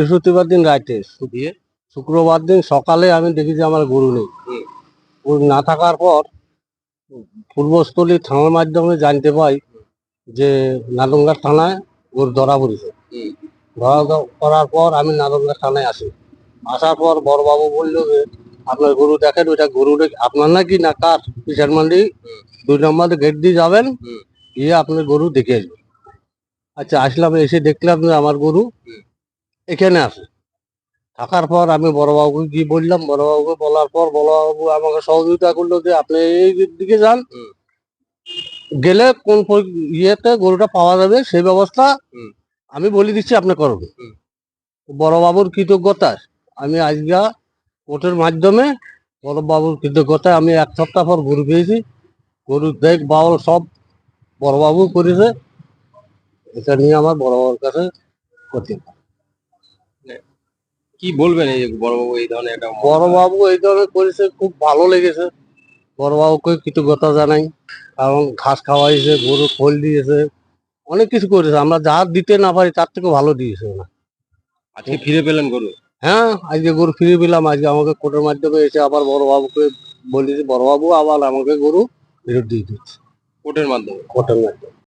বৃহস্পতিবার দিন রাতে শুক্রবার দিন সকালে আমি দেখি যে আমার গরু নেই গরু না থাকার পর পূর্বস্থলী থানার মাধ্যমে জানতে পাই যে নাদনঘাট থানায় গরু ধরা পড়েছে। ধরা করার পর আমি নাদনঘাট থানায় আসি আসার পর বড়বাবু বলল যে, আপনার গরু দেখেন, ওইটা গরু আপনার নাকি না কার কিষান মান্ডি, দুই নম্বর গেট দিয়ে যাবেন, গিয়ে আপনার গরু দেখে আসবেন আচ্ছা আসলাম, এসে দেখলাম যে আমার গরু। এখানে আছে। থাকার পর আমি বড়বাবুকে গিয়ে বললাম? বড়বাবুকে বলার পর বড়বাবু আমাকে সহযোগিতা করল যে আপনি এই দিকে যান। গেলে কোন ইয়েতে গরুটা পাওয়া যাবে সেই ব্যবস্থা। আমি বলে দিচ্ছি আপনি করবেন। বড়বাবুর কৃতজ্ঞতায় আমি আজকে কোর্টের মাধ্যমে বড়বাবুর কৃতজ্ঞতায় আমি এক সপ্তাহ পর গরু পেয়েছি। গরুর দেখ বাউল সব বড়বাবু করেছে। এটা নিয়ে আমার বড়বাবুর কাছে করতে কি বলবেন এই বড়বাবু এই ধরনের একটা বড়বাবু এই ধরনের করেছে খুব ভালো লেগেছে। বড়বাবুকে কৃতজ্ঞতা জানাই কারণ ঘাস খাওয়াইছে গরু খোল দিয়েছে অনেক কিছু করেছে। আমরা যা দিতে না পারি তার থেকে ভালো দিয়েছে ওরা। আজকে ফিরে পেলেন গরু? হ্যাঁ আজকে গরু ফিরে পেলাম। আজকে আমাকে কোর্টের মাধ্যমে এসে আবার বড়বাবুকে বলেছি বড়বাবু আবার আমাকে গরু ফেরত দিয়ে দিচ্ছে। কোর্টের মাধ্যমে? কোর্টের মাধ্যমে।